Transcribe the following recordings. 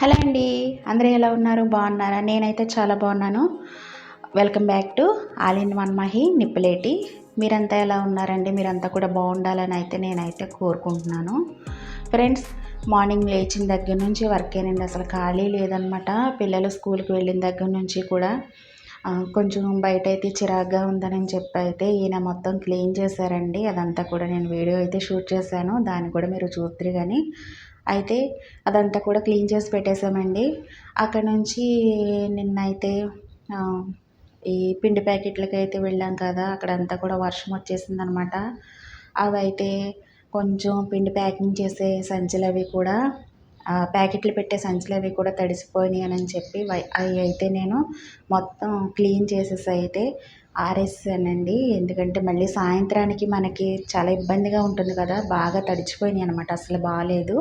Hello అండి. అందరూ ఎలా ఉన్నారు? బాగున్నారా? నేనైతే చాలా బాగున్నాను. Welcome back to all in one Mahi Nippuleti మీరంతా ఎలా ఉన్నారండి? మీరంతా కూడా బాగుండాలని అయితే నేనైతే కోరుకుంటున్నాను. ఫ్రెండ్స్ మార్నింగ్ లేచిన దగ్గర నుంచి వర్కేనండి అసలు ఖాళీ లేదనమాట పిల్లలు స్కూల్కి వెళ్ళిన దగ్గర నుంచి కూడా కొంచెం బయట అయితే చిరాగ్గా ఉందని చెప్పి అయితే ఈయన మొత్తం క్లీన్ చేశారండి. అదంతా కూడా నేను వీడియో అయితే షూట్ చేశాను. దాన్ని కూడా మీరు చూద్దరు కానీ అయితే అదంతా కూడా క్లీన్ చేసి పెట్టేసామండి అక్కడ నుంచి నిన్నైతే ఈ పిండి ప్యాకెట్లకి అయితే వెళ్ళాం కదా అక్కడంతా కూడా వర్షం వచ్చేసింది అనమాట అవైతే కొంచెం పిండి ప్యాకింగ్ చేసే సంచులు అవి కూడా ప్యాకెట్లు పెట్టే సంచులు అవి కూడా తడిసిపోయినాయి అని చెప్పి అవి అయితే నేను మొత్తం క్లీన్ చేసేసి అయితే ఆరేసానండి. ఎందుకంటే మళ్ళీ సాయంత్రానికి మనకి చాలా ఇబ్బందిగా ఉంటుంది కదా బాగా తడిచిపోయినాయి అనమాట అసలు బాగాలేదు.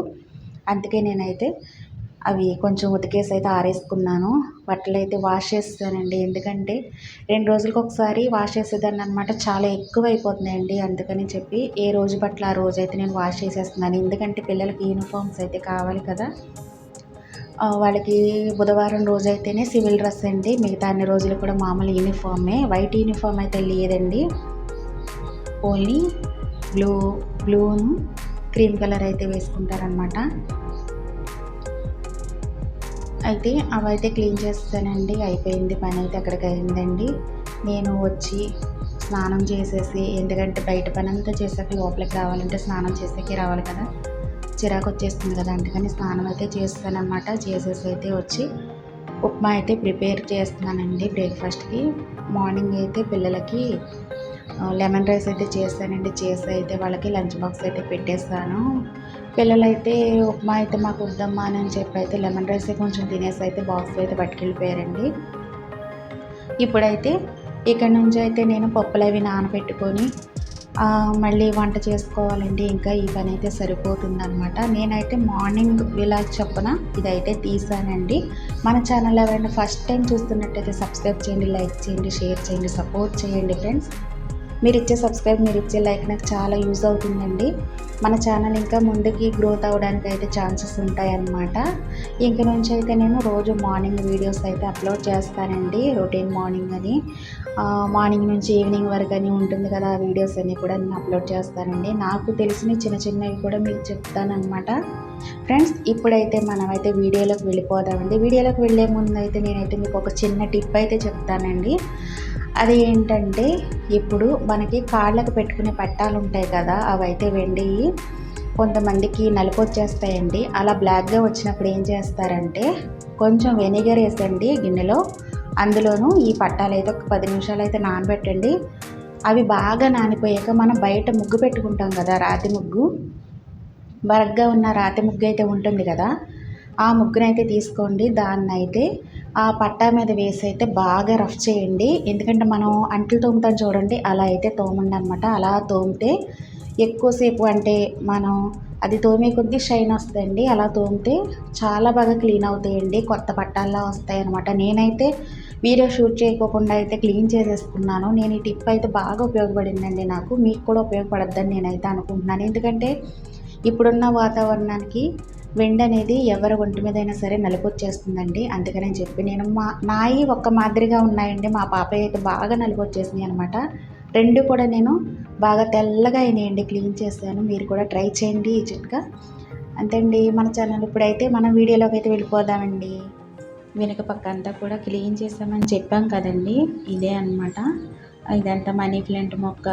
అందుకే నేనైతే అవి కొంచెం ఉతికేసి అయితే ఆరేసుకున్నాను. బట్టలు అయితే వాష్ చేస్తానండి ఎందుకంటే రెండు రోజులకు ఒకసారి వాష్ చేసేదాన్ని అనమాట చాలా ఎక్కువ అయిపోతున్నాయండి అందుకని చెప్పి ఏ రోజు బట్టలు ఆ రోజు అయితే నేను వాష్ చేసేస్తున్నాను. ఎందుకంటే పిల్లలకి యూనిఫామ్స్ అయితే కావాలి కదా. వాళ్ళకి బుధవారం రోజు అయితేనే సివిల్ డ్రెస్ అండి. మిగతా అన్ని రోజులు కూడా మామూలు యూనిఫామే. వైట్ యూనిఫామ్ అయితే లేదండి. ఓన్లీ బ్లూ బ్లూను క్రీమ్ కలర్ అయితే వేసుకుంటారనమాట అయితే అవైతే క్లీన్ చేస్తానండి అయిపోయింది పని అయితే అక్కడికి అయిందండి. నేను వచ్చి స్నానం చేసేసి ఎందుకంటే బయట పని అంతా చేసాక లోపలికి రావాలంటే స్నానం చేసాకే రావాలి కదా. చిరాకు వచ్చేస్తుంది కదా అందుకని స్నానం అయితే చేస్తానమాట చేసేసి అయితే వచ్చి ఉప్మా అయితే ప్రిపేర్ చేస్తున్నానండి బ్రేక్ఫాస్ట్కి. మార్నింగ్ అయితే పిల్లలకి లెమన్ రైస్ అయితే చేస్తానండి. చేసి అయితే వాళ్ళకి లంచ్ బాక్స్ అయితే పెట్టేస్తాను. పిల్లలైతే ఉప్మా అయితే మాకు వద్దమ్మా అని చెప్పి అయితే లెమన్ రైస్ కొంచెం తినేసి అయితే బాక్స్ అయితే పట్టుకెళ్ళిపోయారండి. ఇప్పుడైతే ఇక్కడ నుంచి అయితే నేను పప్పులు అవి నానబెట్టుకొని మళ్ళీ వంట చేసుకోవాలండి. ఇంకా ఈ పని అయితే సరిపోతుందనమాట నేనైతే మార్నింగ్ ఇలా చెప్పన ఇదైతే తీసానండి. మన ఛానల్ ఎవరైనా ఫస్ట్ టైం చూస్తున్నట్టయితే సబ్స్క్రైబ్ చేయండి లైక్ చేయండి షేర్ చేయండి సపోర్ట్ చేయండి ఫ్రెండ్స్ మీరు ఇచ్చే సబ్స్క్రైబ్ మీరు ఇచ్చే లైక్ నాకు చాలా యూజ్ అవుతుందండి. మన ఛానల్ ఇంకా ముందుకి గ్రోత్ అవ్వడానికి అయితే ఛాన్సెస్ ఉంటాయన్నమాట. ఇంక నుంచి అయితే నేను రోజు మార్నింగ్ వీడియోస్ అయితే అప్లోడ్ చేస్తానండి రొటీన్ మార్నింగ్ అని. మార్నింగ్ నుంచి ఈవినింగ్ వరకు అని ఉంటుంది కదా ఆ వీడియోస్ అన్నీ కూడా నేను అప్లోడ్ చేస్తానండి. నాకు తెలిసిన చిన్న చిన్నవి కూడా మీకు చెప్తానమాట ఫ్రెండ్స్ ఇప్పుడైతే మనమైతే వీడియోలోకి వెళ్ళిపోదామండి. వీడియోలోకి వెళ్ళే ముందు అయితే నేనైతే మీకు ఒక చిన్న టిప్ అయితే చెప్తానండి. అది ఏంటంటే ఇప్పుడు మనకి కాళ్ళకు పెట్టుకునే పట్టాలు ఉంటాయి కదా అవైతే వెండి కొంతమందికి నలుపు వచ్చేస్తాయండి అలా బ్లాక్గా వచ్చినప్పుడు ఏం చేస్తారంటే కొంచెం వెనిగర్ వేసండి గిన్నెలో. అందులోనూ ఈ పట్టాలు అయితే ఒక పది నిమిషాలు అయితే నానబెట్టండి. అవి బాగా నానిపోయాక మనం బయట ముగ్గు పెట్టుకుంటాం కదా రాతి ముగ్గు. బరగ్గా ఉన్న రాతి ముగ్గు అయితే ఉంటుంది కదా ఆ ముగ్గునైతే తీసుకోండి. దాన్ని అయితే ఆ పట్టా మీద వేసి అయితే బాగా రఫ్ చేయండి. ఎందుకంటే మనం అంట్లు తోముతాం చూడండి అలా అయితే తోమండి అనమాట అలా తోమితే ఎక్కువసేపు అంటే మనం అది తోమే కొద్దీ షైన్ వస్తుందండి. అలా తోమితే చాలా బాగా క్లీన్ అవుతాయండి. కొత్త పట్టాల్లా వస్తాయి అనమాట నేనైతే వీడియో షూట్ చేయకోకుండా అయితే క్లీన్ చేసేసుకున్నాను. నేను ఈ టిప్ అయితే బాగా ఉపయోగపడిందండి నాకు. మీకు కూడా ఉపయోగపడద్దని నేనైతే అనుకుంటున్నాను. ఎందుకంటే ఇప్పుడున్న వాతావరణానికి వెండి అనేది ఎవరి ఒంటి మీదైనా సరే నలిపొచ్చేస్తుందండి అందుకని చెప్పి నేను మా నాయి ఒక్క మాదిరిగా ఉన్నాయండి. మా పాప అయితే బాగా నలిపొచ్చేసినాయి అనమాట రెండు కూడా నేను బాగా తెల్లగా అయినాయండి. క్లీన్ చేశాను. మీరు కూడా ట్రై చేయండి ఈ చిట్కా. అంతేండి మన ఛానల్ ఇప్పుడైతే మనం వీడియోలోకి అయితే వెళ్ళిపోదామండి. వెనుక పక్క అంతా కూడా క్లీన్ చేసామని చెప్పాం కదండి. ఇదే అనమాట ఇదంతా మనీ ప్లాంట్ మొక్క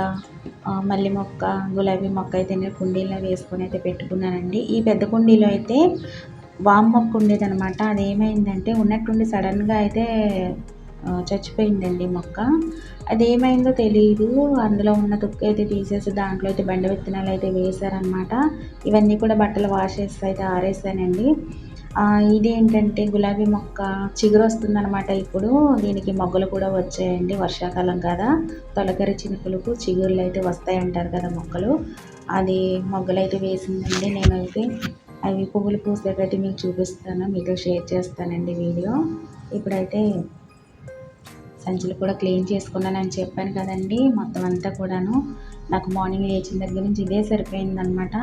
మల్లి మొక్క గులాబీ మొక్క అయితే నేను కుండీలో వేసుకొని అయితే పెట్టుకున్నానండి. ఈ పెద్ద కుండీలో అయితే వామ్ మొక్క ఉండేదనమాట అది ఏమైందంటే ఉన్నట్టుండి సడన్గా అయితే చచ్చిపోయిందండి మొక్క. అది ఏమైందో తెలియదు అందులో ఉన్న తుక్కు అయితే తీసేసి దాంట్లో అయితే బండ విత్తనాలు అయితే వేశారనమాట ఇవన్నీ కూడా బట్టలు వాష్ చేసి అయితే ఆరేసానండి. ఇది ఏంటంటే గులాబీ మొక్క చిగురు వస్తుందన్నమాట ఇప్పుడు. దీనికి మొగ్గలు కూడా వచ్చాయండి వర్షాకాలం కదా. తొలకరి చినుకులకు చిగురులు అయితే వస్తాయంటారు కదా మొక్కలు. అది మొగ్గలు అయితే వేసిందండి నేనైతే. అవి పువ్వులు పూసేటట్టు మీకు చూపిస్తాను మీతో షేర్ చేస్తానండి వీడియో. ఇప్పుడైతే సంచులు కూడా క్లీన్ చేసుకున్నానని చెప్పాను కదండి మొత్తం అంతా కూడాను. నాకు మార్నింగ్ లేచిన దగ్గర నుంచి ఇదే సరిపోయిందనమాట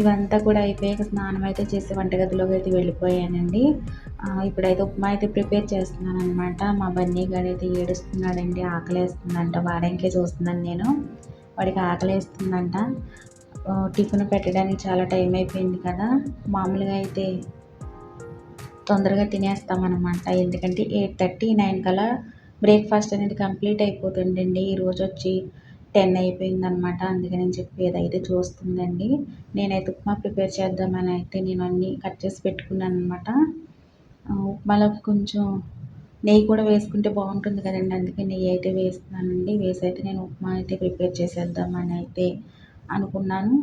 ఇవంతా కూడా అయిపోయాక స్నానం అయితే చేసి వంటగదిలోకి అయితే వెళ్ళిపోయానండి. ఇప్పుడైతే ఉప్మా అయితే ప్రిపేర్ చేస్తున్నాను అనమాట మా బన్నీ గారు అయితే ఏడుస్తున్నాడండి ఆకలేస్తుందంట. వాడంకే చూస్తున్నాను నేను. వాడికి ఆకలేస్తుందంట. టిఫిన్ పెట్టడానికి చాలా టైం అయిపోయింది కదా. మామూలుగా అయితే తొందరగా తినేస్తామన్నమాట. ఎందుకంటే ఎయిట్ థర్టీ నైన్ కల్లా బ్రేక్ఫాస్ట్ అనేది కంప్లీట్ అయిపోతుందండి. ఈరోజు వచ్చి టెన్ అయిపోయిందనమాట అందుకని చెప్పి ఏదైతే చూస్తుందండి నేనైతే ఉప్మా ప్రిపేర్ చేద్దామని అయితే నేను అన్నీ కట్ చేసి పెట్టుకున్నాను అనమాట ఉప్మాలోకి కొంచెం నెయ్యి కూడా వేసుకుంటే బాగుంటుంది కదండి. అందుకే నెయ్యి అయితే వేస్తున్నానండి. వేసి అయితే నేను ఉప్మా అయితే ప్రిపేర్ చేసేద్దామని అయితే అనుకున్నాను.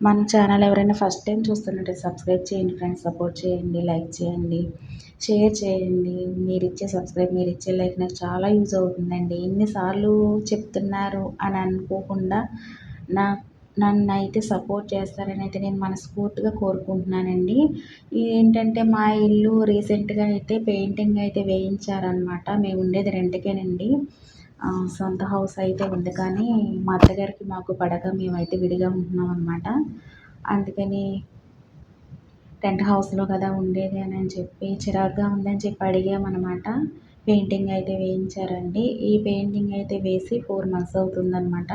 మన ఛానల్ ఎవరైనా ఫస్ట్ టైం చూస్తున్నట్టే సబ్స్క్రైబ్ చేయండి ఫ్రెండ్స్ సపోర్ట్ చేయండి లైక్ చేయండి షేర్ చేయండి. మీరు ఇచ్చే సబ్స్క్రైబ్ మీరు ఇచ్చే లైక్ నాకు చాలా యూజ్ అవుతుందండి. ఎన్నిసార్లు చెప్తున్నారు అని అనుకోకుండా నా నన్ను అయితే సపోర్ట్ చేస్తారని అయితే నేను మనస్ఫూర్తిగా కోరుకుంటున్నానండి. ఏంటంటే మా ఇల్లు రీసెంట్గా అయితే పెయింటింగ్ అయితే వేయించారనమాట మేము ఉండేది రెంట్కేనండి. సొంత హౌస్ అయితే ఉంది కానీ మా అత్తగారికి మాకు పడక మేమైతే విడిగా ఉంటున్నాం అనమాట అందుకని టెంట్ హౌస్లో కదా ఉండేది అని చెప్పి చిరాగ్గా ఉందని చెప్పి అడిగామన్నమాట పెయింటింగ్ అయితే వేయించారండి. ఈ పెయింటింగ్ అయితే వేసి ఫోర్ మంత్స్ అవుతుందన్నమాట.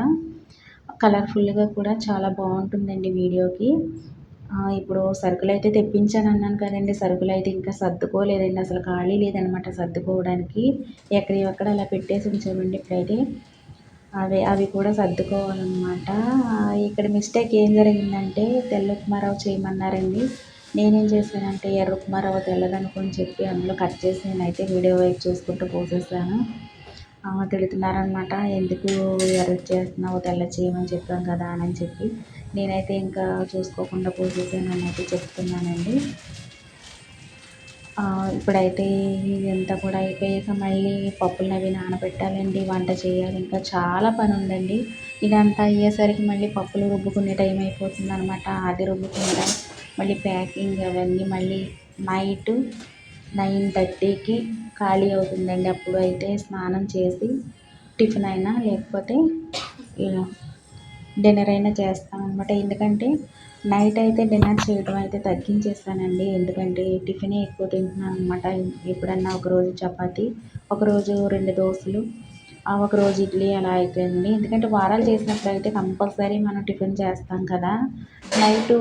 కలర్ఫుల్గా కూడా చాలా బాగుంటుందండి వీడియోకి. ఇప్పుడు సరుకులు అయితే తెప్పించాను అన్నాను కదండి. సరుకులు అయితే ఇంకా సర్దుకోలేదండి. అసలు ఖాళీ లేదనమాట సర్దుకోవడానికి. ఎక్కడివక్కడ అలా పెట్టేసి ఉంచామండి ఇప్పుడైతే. అవి అవి కూడా సర్దుకోవాలన్నమాట. ఇక్కడ మిస్టేక్ ఏం జరిగిందంటే తెల్ల ఉప్మారావు చేయమన్నారండి. నేనేం చేశానంటే ఎర్ర ఉప్మారావు తెల్లదనుకొని చెప్పి అందులో కట్ చేసి నేనైతే వీడియో వైపు చూసుకుంటూ పోసేసాను. తిడుతున్నారనమాట ఎందుకు ఎర్ర చేస్తున్నావు? తెల్ల చేయమని చెప్పాం కదా అని చెప్పి. నేనైతే ఇంకా చూసుకోకుండా పోసేసానని అయితే చెప్తున్నానండి. ఇప్పుడైతే ఇదంతా కూడా అయిపోయాక మళ్ళీ పప్పులను అవి నానబెట్టాలండి వంట చేయాలి. ఇంకా చాలా పని ఉందండి ఇదంతా అయ్యేసరికి మళ్ళీ పప్పులు రుబ్బుకునే టైం అయిపోతుంది అనమాట అది రుబ్బుకుంటాం మళ్ళీ ప్యాకింగ్ అవన్నీ మళ్ళీ నైట్ నైన్ థర్టీకి ఖాళీ అవుతుందండి. అప్పుడు అయితే స్నానం చేసి టిఫిన్ అయినా లేకపోతే డిన్నర్ అయినా చేస్తామన్నమాట. ఎందుకంటే నైట్ అయితే డిన్నర్ చేయడం అయితే తగ్గించేస్తానండి. ఎందుకంటే టిఫినే ఎక్కువ తింటున్నాను అనమాట ఎప్పుడన్నా ఒకరోజు చపాతి ఒకరోజు రెండు దోశలు ఒకరోజు ఇడ్లీ అలా అవుతుంది ఎందుకంటే వారాలు చేసినప్పుడు అయితే కంపల్సరీ మనం టిఫిన్ చేస్తాం కదా. నైటు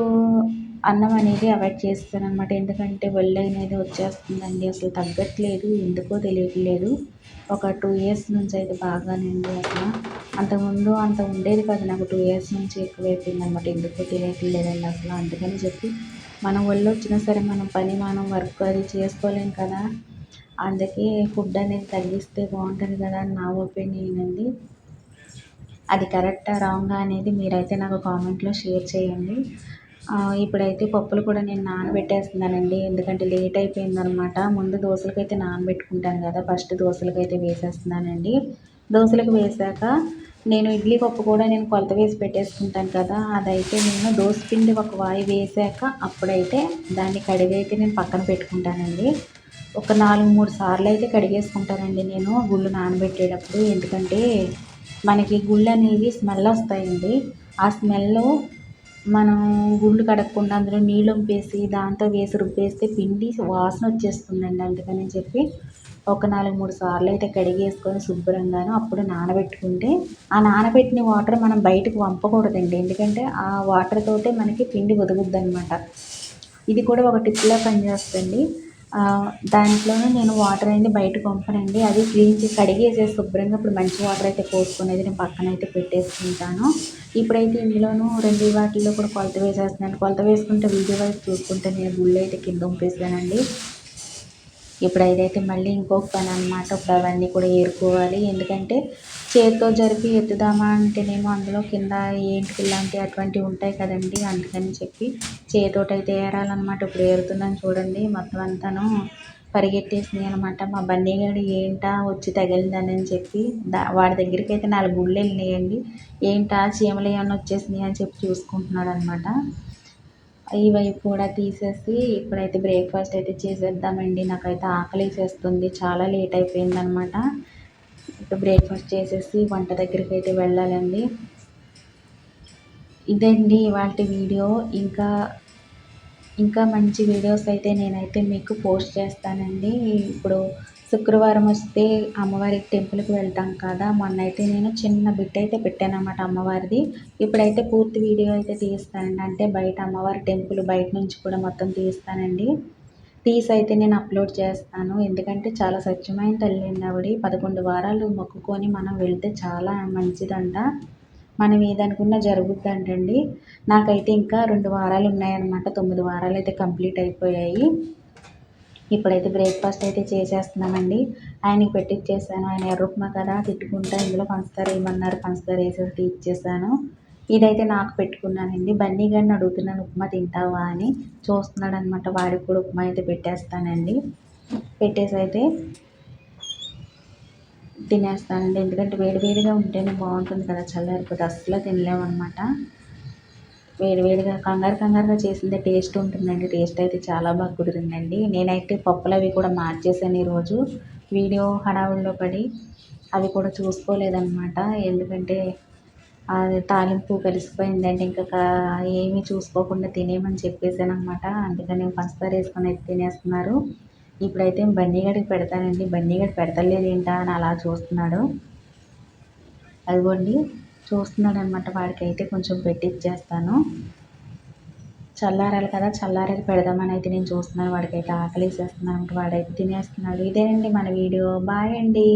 అన్నం అనేది అవాయిడ్ చేస్తాను అనమాట ఎందుకంటే ఒళ్ళు అనేది వచ్చేస్తుందండి. అసలు తగ్గట్లేదు ఎందుకో తెలియట్లేదు. ఒక టూ ఇయర్స్ నుంచి అయితే బాగానండి అసలు. అంతకుముందు అంత ఉండేది కాదు. నాకు టూ ఇయర్స్ నుంచి ఎక్కువైపోయింది అనమాట ఎందుకో తెలియట్లేదండి అసలు అందుకని చెప్పి మన ఒళ్ళు వచ్చినా సరే మనం పని మనం వర్క్ అది చేసుకోలేం కదా. అందుకే ఫుడ్ అనేది తగ్గిస్తే బాగుంటుంది కదా అని నా ఒపీనియన్ అండి. అది కరెక్టా రాంగా అనేది మీరైతే నాకు కామెంట్లో షేర్ చేయండి. ఇప్పుడైతే పప్పులు కూడా నేను నానబెట్టేస్తున్నానండి. ఎందుకంటే లేట్ అయిపోయిందనమాట ముందు దోశలకైతే నానబెట్టుకుంటాను కదా. ఫస్ట్ దోశలకైతే వేసేస్తున్నానండి. దోశలకు వేసాక నేను ఇడ్లీ పప్పు కూడా నేను కొలత వేసి పెట్టేసుకుంటాను కదా అదైతే నేను దోశ పిండి ఒక వాయి వేసాక అప్పుడైతే దాన్ని కడిగైతే నేను పక్కన పెట్టుకుంటానండి. ఒక నాలుగు మూడు సార్లు అయితే కడిగేసుకుంటానండి నేను గుళ్ళు నానబెట్టేటప్పుడు. ఎందుకంటే మనకి గుళ్ళు అనేవి స్మెల్ వస్తాయండి. ఆ స్మెల్ మనం గుళ్ళు కడగకుండా అందులో నీళ్ళు వేసి దాంతో వేసి రుబ్బేస్తే పిండి వాసన వచ్చేస్తుందండి. అందుకని చెప్పి ఒక నాలుగు మూడు సార్లు అయితే కడిగేసుకొని శుభ్రంగాను అప్పుడు నానబెట్టుకుంటే ఆ నానబెట్టిన వాటర్ మనం బయటకు వంపకూడదండి. ఎందుకంటే ఆ వాటర్ తోటే మనకి పిండి వదుగుద్ది అనమాట ఇది కూడా ఒక టిప్లా పనిచేస్తుంది దాంట్లోనే నేను వాటర్ అనేది బయటకు పంపనండి అది క్లీన్ చేసి శుభ్రంగా ఇప్పుడు మంచి వాటర్ అయితే పోసుకునేది నేను పక్కన అయితే పెట్టేసుకుంటాను. ఇప్పుడైతే ఇందులోనూ రెండు వాటిల్లో కూడా కొలత వేసేస్తున్నాను. కొలత వేసుకుంటే వీడియో వైపు చూసుకుంటే నేను గుళ్ళు అయితే కింద పంపేసానండి ఇప్పుడు అయితే మళ్ళీ ఇంకొక పని అనమాట ఇప్పుడు అవన్నీ కూడా ఏరుకోవాలి. ఎందుకంటే చేతితో జరిపి ఎత్తుదామా అంటేనేమో అందులో కింద ఏంటికి ఇలాంటి అటువంటివి ఉంటాయి కదండి. అందుకని చెప్పి చేతోటైతే ఏరాలన్నమాట. ఇప్పుడు ఏరుతున్నాను చూడండి మొత్తం అంతాను పరిగెట్టేసినాయి అనమాట మా బన్నీగాడు ఏంటా వచ్చి తగిలిందని చెప్పి దా వాడి దగ్గరికి అయితే నాలుగు గుళ్ళు వెళ్ళినాయండి. ఏంటా చీమలు ఏమైనా వచ్చేసినాయి అని చెప్పి చూసుకుంటున్నాడు అనమాట ఈ వైపు కూడా తీసేసి ఇప్పుడైతే బ్రేక్ఫాస్ట్ అయితే చేసేద్దామండి. నాకైతే ఆకలి వేసేస్తుంది చాలా లేట్ అయిపోయింది అనమాట ఇప్పుడు బ్రేక్ఫాస్ట్ చేసేసి వంట దగ్గరికి అయితే వెళ్ళాలండి. ఇదండి ఇవాళ వీడియో. ఇంకా ఇంకా మంచి వీడియోస్ అయితే నేనైతే మీకు పోస్ట్ చేస్తానండి. ఇప్పుడు శుక్రవారం వస్తే అమ్మవారికి టెంపుల్కి వెళ్తాం కదా. మొన్న అయితే నేను చిన్న బిట్ అయితే పెట్టాను అన్నమాట అమ్మవారిది. ఇప్పుడైతే పూర్తి వీడియో అయితే తీస్తానండి. అంటే బయట అమ్మవారి టెంపుల్ బయట నుంచి కూడా మొత్తం తీస్తానండి. తీసి అయితే నేను అప్లోడ్ చేస్తాను. ఎందుకంటే చాలా స్వచ్ఛమైన తల్లి అండి ఆవిడ. పదకొండు వారాలు మొక్కుకొని మనం వెళ్తే చాలా మంచిదంట. మనం ఏదనుకున్నా జరుగుద్దంటండి. నాకైతే ఇంకా రెండు వారాలు ఉన్నాయన్నమాట. తొమ్మిది వారాలు అయితే కంప్లీట్ అయిపోయాయి. ఇప్పుడైతే బ్రేక్ఫాస్ట్ అయితే చేసేస్తున్నామండి. ఆయనకి పెట్టిచ్చేసాను. ఆయన ఎర్ర ఉప్మా కదా తిట్టుకుంటా ఇందులో పంచదార వేయమన్నారు పంచదార వేసేసి ఇచ్చేసాను ఇదైతే నాకు పెట్టుకున్నానండి. బన్నీ గారిని అడుగుతున్నాను ఉప్మా తింటావా? అని. చూస్తున్నాడు అనమాట వాడికి కూడా ఉప్మా అయితే పెట్టేస్తానండి. పెట్టేసి అయితే తినేస్తానండి. ఎందుకంటే వేడివేడిగా ఉంటేనే బాగుంటుంది కదా చల్లారిపోతే. అస్సలు తినలేమన్నమాట. వేడివేడిగా కంగారు కంగారుగా చేసిందే టేస్ట్ ఉంటుందండి. టేస్ట్ అయితే చాలా బాగా కుదిరిందండి. నేనైతే పప్పులు అవి కూడా మార్చేసాను ఈరోజు. వీడియో హడావుల్లో పడి అవి కూడా చూసుకోలేదన్నమాట. ఎందుకంటే అది తాలింపు కలిసిపోయిందంటే ఇంకా ఏమీ చూసుకోకుండా తినేయమని చెప్పేసాను అనమాట అందుకని పంచదార వేసుకొని అయితే తినేస్తున్నారు. ఇప్పుడైతే బన్నీగడికి పెడతానండి. బన్నీగడి పెడతలేదు ఏంటా అని అలా చూస్తున్నాడు. అదిగోండి. చూస్తున్నాడు అనమాట వాడికైతే కొంచెం పెట్టిచ్చేస్తాను చల్లారాలి కదా చల్లారాలు పెడదామని అయితే నేను చూస్తున్నాను. వాడికైతే ఆకలి వేసేస్తున్నాను వాడైతే తినేస్తున్నాడు. ఇదేనండి మన వీడియో. బాయ్ అండి.